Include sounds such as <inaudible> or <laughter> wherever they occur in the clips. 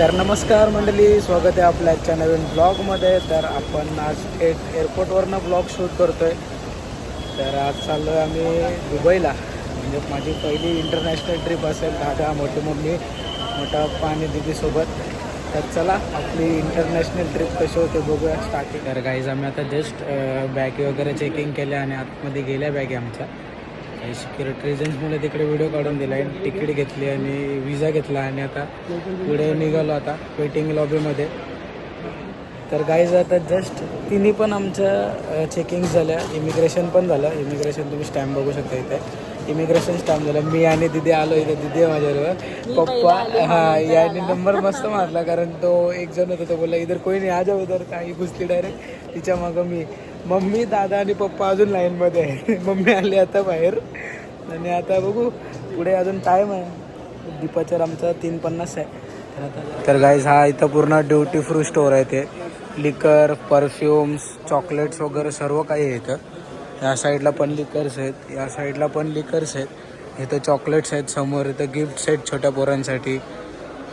तर नमस्कार मंडळी स्वागत आहे आपल्या आजच्या नवीन ब्लॉगमध्ये तर आपण आज एक एअरपोर्टवरनं ब्लॉग शूट करतो आहे तर आज चाललो आहे आम्ही दुबईला. म्हणजे माझी पहिली इंटरनॅशनल ट्रिप असेल दादा मोठी मम्मी मोठा पाणी दिदीसोबत तर चला आपली इंटरनॅशनल ट्रिप कशी होते बघूया स्टार्टिंग तर गाईज आम्ही आता जस्ट बॅग वगैरे चेकिंग केल्या आणि आतमध्ये गेल्या बॅगे आमच्या. काही सिक्युरिटी रिझन्समुळे तिकडे व्हिडिओ काढून दिला. आहे तिकीट घेतली आणि विजा घेतला. आणि आता पुढे निघालो आता वेटिंग लॉबीमध्ये तर गाईज आता जस्ट तिन्ही पण आमच्या चेकिंग झाल्या. इमिग्रेशन पण झालं. इमिग्रेशन तुम्ही स्टॅम्प बघू शकता इथे. इमिग्रेशन स्टॅम्प झालं. मी आणि दिदी आलो इथे. दिदी आहे माझ्याबरोबर पप्पा हा याने नंबर मस्त मारला. कारण तो एक जण होता. तो बोलला इधर कोई नाही आ जाऊ इधर. काही घुसली डायरेक्ट तिच्या मागं मी. मम्मी दादा आणि पप्पा अजून लाईनमध्ये आहे. <laughs> मम्मी आली आता बाहेर. आणि आता बघू पुढे अजून टाईम आहे. दीपाचार आमचा तीन पन्नास आहे. तर गाईज हा इथं पूर्ण ड्युटी फ्री स्टोअर आहे ते. लिकर परफ्युम्स चॉकलेट्स वगैरे सर्व काही आहे इथं. या साईडला पण लिकर्स आहेत. या साईडला पण लिकर्स आहेत. इथं चॉकलेट्स आहेत समोर. इथं गिफ्ट्स आहेत छोट्या पोरांसाठी.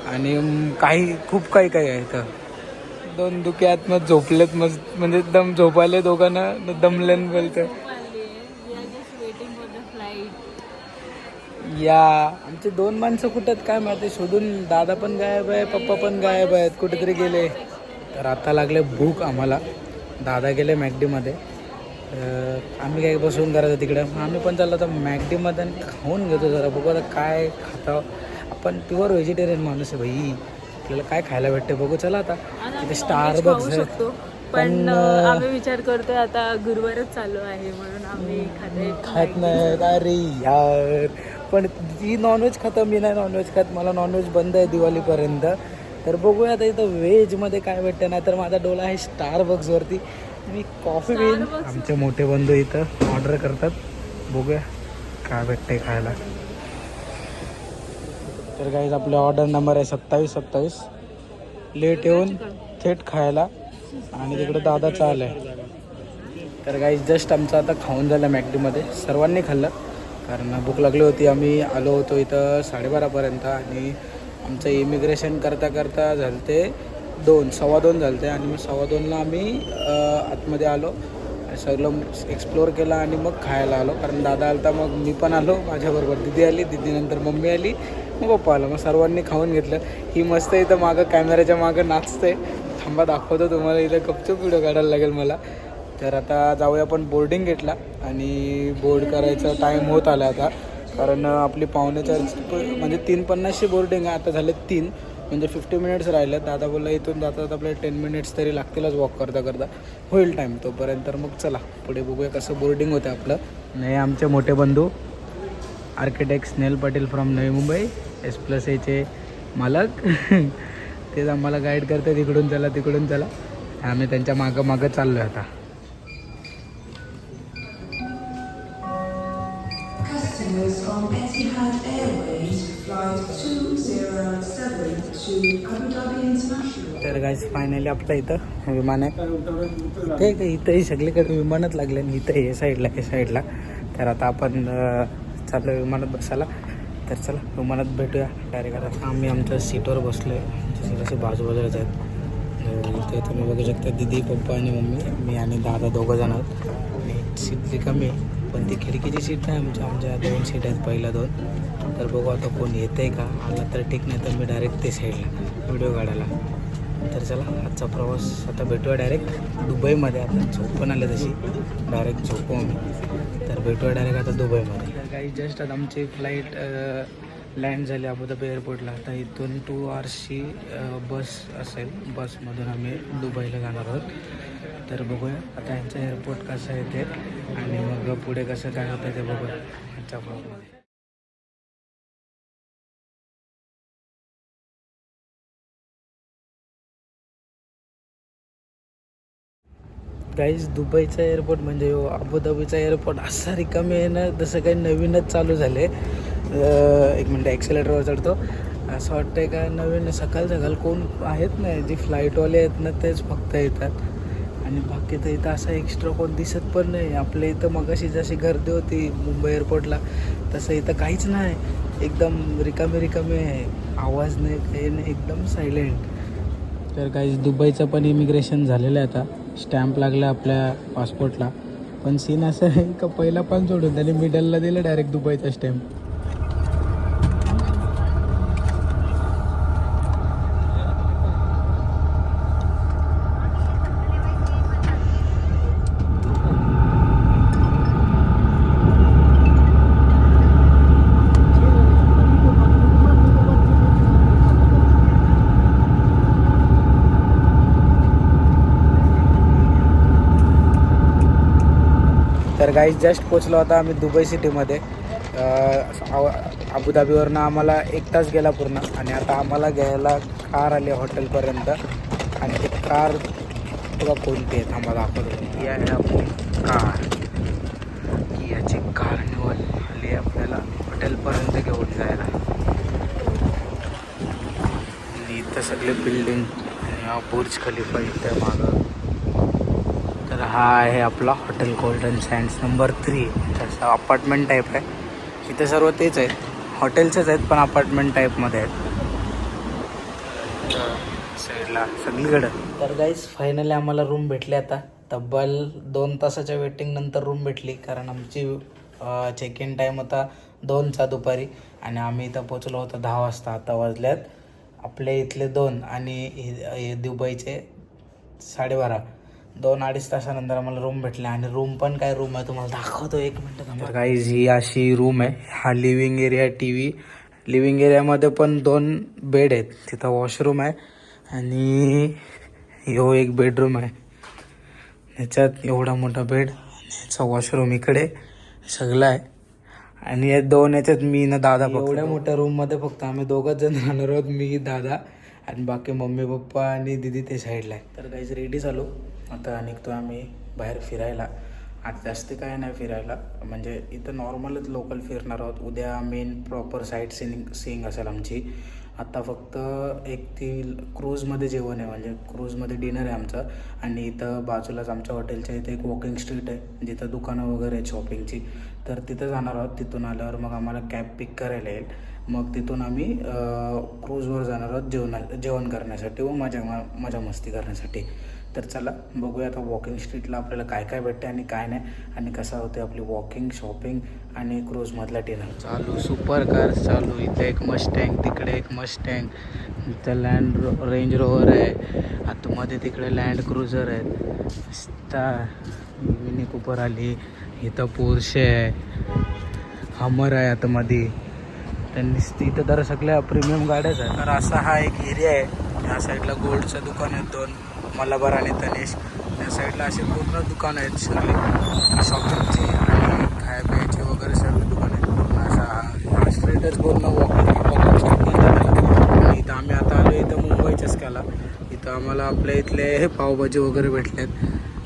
आणि काही खूप काही काही आहे इथं. दोन दुखे मग झोपलेत मस्त म्हणजे दम झोपायले दोघांना दमलेन बोलतं. या. आमचे दोन माणसं कुठं काय माहिती शोधून दादा पण गायब आहे पप्पा पण गायब आहेत कुठेतरी गेले. तर आता लागले भूक आम्हाला. दादा गेले मॅगडीमध्ये आम्ही काय बसून करायचं तिकडं. आम्ही पण चाललो तर मॅगडीमध्ये आणि खाऊन घेतो जरा. बघू आता काय खातो आपण प्युअर व्हेजिटेरियन माणूस आहे भाई. आपल्याला काय खायला भेटते बघू चला आता. तिथे स्टार बक्स शकतो. पण आम्ही विचार करतोय आता गुरुवारच चालू आहे म्हणून आम्ही खाते खात नाही अरे यार. पण ती नॉनव्हेज खातं मी नाही नॉनव्हेज खात. मला नॉनव्हेज बंद आहे दिवाळीपर्यंत. तर बघूया आता इथं व्हेजमध्ये काय भेटतं नाही तर माझा डोला आहे स्टार बक्सवरती मी कॉफी घेईन. आमचे मोठे बंधू इथं ऑर्डर करतात. बघूया काय भेटतंय खायला. तर गाईज आपला ऑर्डर नंबर आहे सत्तावीस सत्तावीस. लेट येऊन थेट खायला. आणि तिकडे दादा चाल आहे. तर काही जस्ट आमचं आता खाऊन झालं मॅकडीमध्ये. सर्वांनी खाल्लं. कारण भूक लागली होती. आम्ही आलो होतो इथं साडेबारापर्यंत. आणि आमचं इमिग्रेशन करता करता झालं ते दोन सव्वा दोन झालं ते आणि मग सव्वा दोनला आम्ही आतमध्ये आलो. सगळं एक्सप्लोअर केला आणि मग खायला आलो. कारण दादा आलता मग मी पण आलो. माझ्याबरोबर दिदी आली. दिदीनंतर मम्मी आली. मग पप्पा आलं मग सर्वांनी खाऊन घेतलं. ही मस्त इथं मागं कॅमेऱ्याच्या मागं नाचते थांबा दाखवतो तुम्हाला इथं गपचूप व्हिडिओ काढायला लागेल मला. तर आता जाऊया आपण बोर्डिंग घेतला आणि बोर्ड करायचा टाईम होत आला आता. कारण आपली पावणे म्हणजे तीन पन्नासशे बोर्डिंग आहे. आता झाले तीन म्हणजे फिफ्टी मिनिट्स राहिले दादा बोलला इथून जाता जाता आपल्याला टेन मिनिट्स तरी लागतीलच वॉक करता करता. होईल टाईम तोपर्यंत तर मग चला. पुढे बघूया कसं बोर्डिंग होतं आपलं. नाही आमचे मोठे बंधू आर्किटेक्ट स्नेल Patil from Navi Mumbai. S plus एचे मालक. <laughs> तेच आम्हाला गाईड करते तिकडून चला तिकडून चला. आम्ही त्यांच्या मागं मागं चाललो आता. Customers on Etihad Airways flight 207 to Abu Dhabi International. तर गाईज फायनली आपलं इथं विमान आहे. ते काय इथंही सगळीकडे विमानच लागले आणि इथं हे साईडला हे साईडला तर आता आपण चाललो विमानात बसायला. तर चला विमानात भेटूया. डायरेक्ट आता आम्ही आमच्या सीटवर बसलो आहे जसे बाजूबाजूलाच आहेत ते इथे तुम्ही बघू शकता दिदी पप्पा आणि मम्मी. मी आणि दादा दोघं जण आहोत आणि सीट रिकामी आहे पण ती खिडकीची सीट नाही. आमच्या आमच्या दोन सीट आहेत पहिल्या दोन. तर बघू आता कोण येतं आहे का. आला तर ठीक नाही तर मी डायरेक्ट ते साईडला व्हिडिओ काढायला. तर चला आजचा प्रवास आता भेटूया डायरेक्ट दुबईमध्ये. आता झोप पण आले तशी. डायरेक्ट झोपू आम्ही. तर भेटूया डायरेक्ट आता दुबईमध्ये. तर काही जस्ट आता आमची फ्लाईट लँड झाली अबुधाबी एअरपोर्टला आता इथून टू आवर्सची बस असेल. बसमधून आम्ही दुबईला जाणार आहोत. तर बघूया आता यांचं एअरपोर्ट कसं आहे ते. आणि मग पुढे कसं काय होतं ते बघूया. आजच्या ब्लॉगमध्ये गाईज दुबईचा एअरपोर्ट म्हणजे अबुधाबीचा एअरपोर्ट असा रिकामी आहे ना जसं काही नवीनच चालू झालं आहे एक मिनटं ॲक्सिलेटरवर चढतो. असं वाटतं आहे का नवीन सकाळ सकाळ कोण आहेत ना जे फ्लाईटवाले आहेत ना तेच फक्त येतात. आणि बाकी तर इथं असा एक्स्ट्रा कोण दिसत पण नाही. आपल्या इथं मग अशी जशी गर्दी होती मुंबई एअरपोर्टला तसं इथं काहीच नाही. एकदम रिकामी रिकामी आहे. आवाज नाही काही नाही एकदम सायलेंट तर काहीच दुबईचं पण इमिग्रेशन झालेलं आहे आता. स्टॅम्प लागला आपल्या पासपोर्टला पण सीन असं आहे का पहिला पण सोडून त्याने मिडलला दिलं डायरेक्ट दुबईचा स्टॅम्प गाईज जस्ट पोचलो होता आम्ही दुबई सिटीमध्ये अबुधाबीवरनं आम्हाला एक तास गेला पूर्ण आणि आता आम्हाला घ्यायला कार आली हॉटेलपर्यंत. आणि ती कार तुला कोणती आहे थांबा दाखवतो. या आहे आपली कार. याची कार निवड आली आपल्याला. हॉटेलपर्यंत घेऊन जायला. आणि इथं सगळे बिल्डिंग आणि हा बुर्ज खलिफा इथं मागं. तर हा आहे आपला hotel golden sands number three तसं अपार्टमेंट टाईप आहे. इथे सर्व तेच आहेत. हॉटेल्सच आहेत पण अपार्टमेंट टाईपमध्ये आहेत. तर साईडला सगळीकडं. तर गाईज फायनली आम्हाला रूम भेटली आता. तब्बल दोन तासाच्या वेटिंग नंतर रूम भेटली. कारण आमची चेक इन टाईम होता दोनचा दुपारी. आणि आम्ही इथं पोचलो होतो दहा वाजता. आता वाजल्यात आपले इथले दोन आणि दुबईचे साडेबारा. दोन अडीच तासानंतर आम्हाला रूम भेटले आणि रूम पण काय रूम आहे तुम्हाला दाखवतो. एक मिनटं काही ही अशी रूम आहे. हा living area T V living एरियामध्ये पण दोन बेड आहेत. तिथं वॉशरूम आहे आणि ह्यो एक बेडरूम आहे. ह्याच्यात एवढा मोठा बेड ह्याचा वॉशरूम इकडे सगळं आहे. आणि या दोन याच्यात मी ना दादा एवढ्या मोठ्या रूममध्ये फक्त आम्ही दोघंच जण राहणार आहोत. मी दादा आणि बाकी मम्मी पप्पा आणि दिदी ते साईडला आहे तर काहीच रेडी झालो आता निघतो आम्ही बाहेर फिरायला. आज जास्त काय नाही फिरायला. म्हणजे इथं नॉर्मलच लोकल फिरणार आहोत. उद्या main proper sight seeing seeing असेल आमची. आत्ता फक्त एक ती क्रूजमध्ये जेवण आहे. म्हणजे क्रूजमध्ये डिनर आहे आमचं. आणि इथं बाजूलाच आमच्या हॉटेलच्या इथे एक वॉकिंग स्ट्रीट आहे. जिथं दुकानं वगैरे आहेत शॉपिंगची तर तिथं जाणार आहोत. तिथून आल्यावर मग आम्हाला कॅब पिक करायला येईल. मग तिथून आम्ही क्रूजवर जाणार आहोत जेवणा जेवण करण्यासाठी व मजा म- मजा मस्ती करण्यासाठी. तर चला बघूया आता वॉकिंग स्ट्रीटला आपल्याला काय काय भेटते आणि काय नाही आणि कसा होते आपली वॉकिंग शॉपिंग आणि क्रूजमधला डिनर चालू सुपर कार चालू. इथे एक मस्टँग तिकडे एक मस्टँग इथं लँड रो रेंज रोवर आहे. आतमध्ये तिकडे लँड क्रुझर आहेत मस्त. मिनी कुपर आली. इथं पोरशे आहे. हमर आहे आतमध्ये. त्यांनी इथं तर सगळ्या प्रीमियम गाड्याच आहे तर असा हा एक एरिया आहे. ह्या साईडला गोल्डचं दुकान आहे दोन. मलाबार आणि तनेश. या साईडला असे पूर्ण दुकान आहेत सगळे. शॉपिंगची आणि खाया प्यायचे वगैरे सर्व दुकान आहेत. पूर्ण असा स्ट्रेटच पूर्ण वॉकिंग वॉकिंग स्ट्रीट म्हणतात आणि इथं आम्ही आता आलो इथं मुंबईच्याच केला इथं आम्हाला आपल्या इथले पावभाजी वगैरे भेटलेत.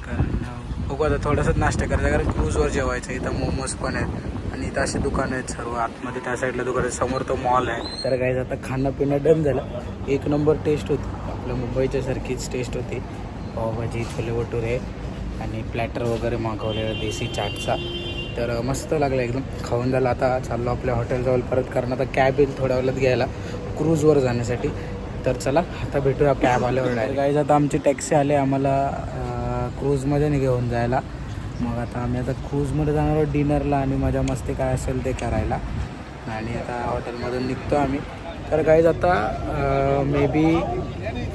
कारण बघू आता थोडासा नाश्ता करायचा कारण क्रूजवर जेवायचं. इथं मोमोज पण आहेत. आणि इथं असे दुकानं आहेत सर्व. आतमध्ये त्या साईडला दुकान आहे. समोर तो मॉल आहे. तर काय आता खाणं पिणं डन झालं. एक नंबर टेस्ट होती. आपल्या मुंबईच्या सारखीच टेस्ट होती. पावभाजी छोले भटुरे आणि प्लॅटर वगैरे मागवलेलं देसी चाटचा. तर मस्त लागलं एकदम. खाऊन झालं. आता चाललो आपल्या हॉटेलजवळ परत कारण आता कॅब येईल थोड्या वेळात घ्यायला. क्रूजवर जाण्यासाठी. तर चला आता भेटूया कॅब आल्यावर डायरेक्ट गाईज आता आमची टॅक्सी आली. आम्हाला क्रूजमध्ये नाही घेऊन जायला. मग आता आम्ही आता क्रूजमध्ये जाणार आहोत डिनरला आणि मजा मस्ती काय असेल ते करायला. आणि आता हॉटेलमधून निघतो आम्ही. तर काहीच आता maybe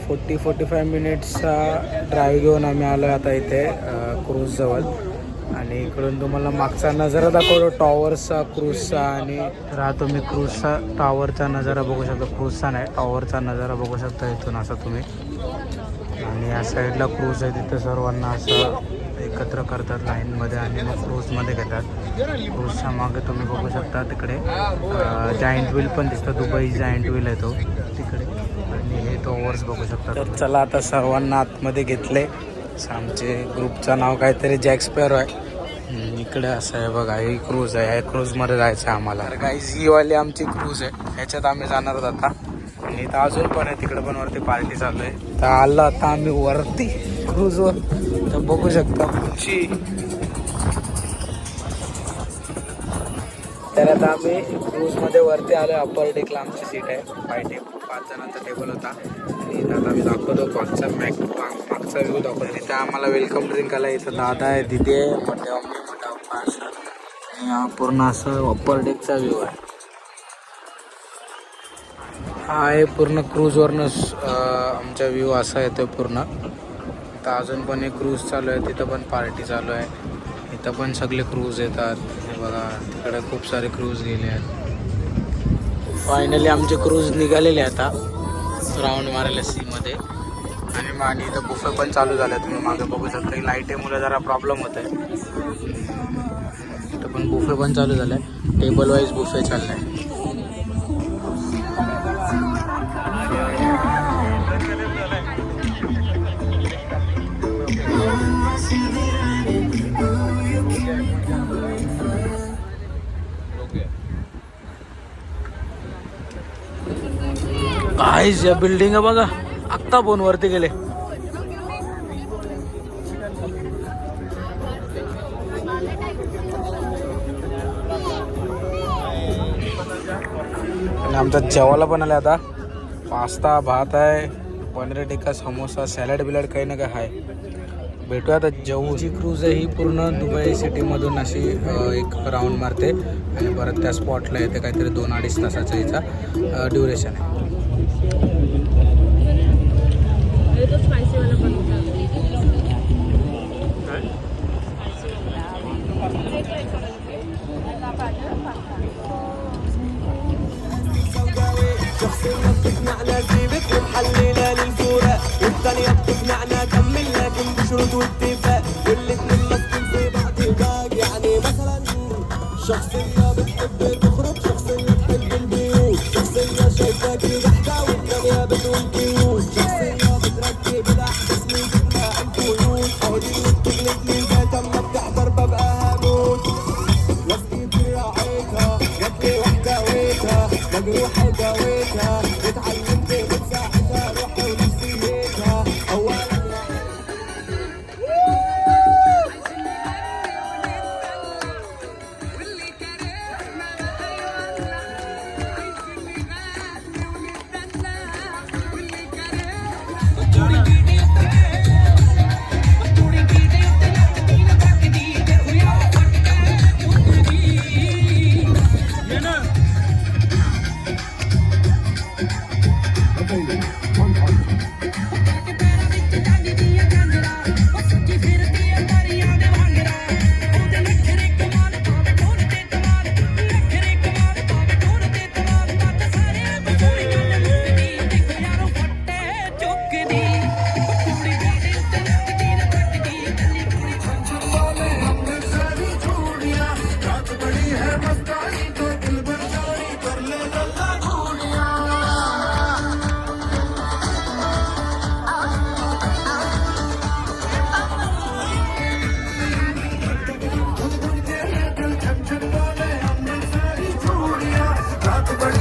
forty forty five मिनिट्सचा ड्राईव्ह घेऊन आम्ही आलो आता इथे क्रूजजवळ आणि इकडून तुम्हाला मागचा नजारा दाखवतो टॉवरचा क्रूजचा आणि तर हा तुम्ही क्रूजचा टॉवरचा नजारा बघू शकता. क्रूजचा नाही टॉवरचा नजारा बघू शकता इथून असा तुम्ही. आणि या साईडला क्रूज आहे तिथं सर्वांना असं एकत्र करतात लाईनमध्ये आणि मग क्रूजमध्ये घेतात. क्रूजच्या मागे तुम्ही बघू शकता तिकडे जायंट व्हील पण दिसतं दुबई जायंट व्हील आहे तो तिकडे. आणि हे टॉवर्स बघू शकता तर चला आता सर्वांना आतमध्ये घेतले. आमचे ग्रुपचं नाव काहीतरी जॅक्सपेअर आहे. इकडे असं आहे बघा ही क्रूज आहे. ह्या क्रूजमध्ये जायचं आहे आम्हाला. काही ही वाली आमची क्रूज आहे. ह्याच्यात आम्ही जाणार आहोत आता. आणि इथं अजून पण आहे तिकडे पण वरती पार्टी चालू आहे. तर आलं आता आम्ही वरती क्रूजवर तर बघू शकता. उंची तर आता आम्ही क्रूजमध्ये वरती आलो अप्पर डेकला आमची सीट आहे. फाय टेप पाच जणांचा टेबल होता. आणि आता आम्ही दाखवतो मागचा मॅक माग- मागचा व्ह्यू दाखवतो. तिथे आम्हाला वेलकम ड्रिंक आला इथं दादा आहे दिदी आहे मोठे असं आणि हा पूर्ण असं अप्पर डेकचा व्ह्यू आहे. हा आहे पूर्ण क्रूजवरनं आमचा व्ह्यू असा येतो पूर्ण. तर अजून पण एक क्रूज चालू आहे तिथं पण पार्टी चालू आहे. इथं पण सगळे क्रूज येतात. हे बघा तिकडे खूप सारे क्रूज गेले आहेत. फायनली आमचे क्रूज निघालेले आता. राऊंड मारायला सीमध्ये आणि मागे इथं बुफे पण चालू झाले तुम्ही मागे बघू शकता की लाईटीमुळे जरा प्रॉब्लेम होत आहे इथं पण बुफे पण चालू झालं आहे टेबल वाईज बुफे चाललं आहे काहीच या बिल्डिंग बघा. आत्ता फोन वरती गेले. आणि आमचा जेवायला पण आलं आता. पास्ता भात आहे पनीर टिक्का समोसा सॅलड बिलॅड काही ना काही आहे. भेटूया आता जेवू जी क्रूज आहे ही पूर्ण दुबई सिटीमधून अशी एक राऊंड मारते. आणि परत त्या स्पॉटला येते काहीतरी दोन अडीच तासाचा हिचा ड्युरेशन आहे. तो स्पायसीवाला पण होता شخصية بتقنعنا سيبك ومحلينا للفوراق والتانية بتقنعنا كمل لكن بشروط واتفاق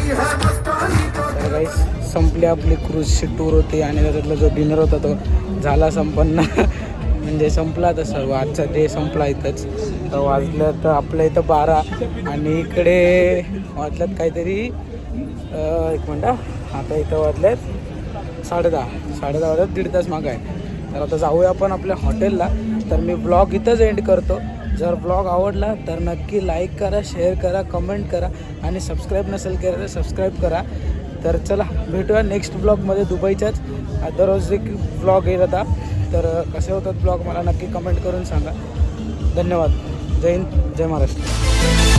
तर संपली आपली क्रूजची टूर होती आणि त्याच्यातला जो डिनर होता तो झाला संपन्न. <laughs> म्हणजे संपला तर सर्व. आजचा डे संपला इथंच. तर वाजलं तर आपल्या इथं बारा आणि इकडे वाजल्यात काहीतरी एक मिनटं आता इथं वाजल्यात साडेदहा साडेदहा वाजत दीड तास मागं आहे. तर आता जाऊया आपण आपल्या हॉटेलला तर मी ब्लॉग इथंच एंड करतो. जर ब्लॉग आवडला तर नक्की लाईक करा शेअर करा कमेंट करा आणि सबस्क्राईब नसेल केलं तर सबस्क्राईब करा. तर चला भेटूया नेक्स्ट ब्लॉगमध्ये दुबईच्याच. दररोज एक ब्लॉग येत आता. तर कसे होतात ब्लॉग मला नक्की कमेंट करून सांगा. धन्यवाद. जय हिंद जय महाराष्ट्र.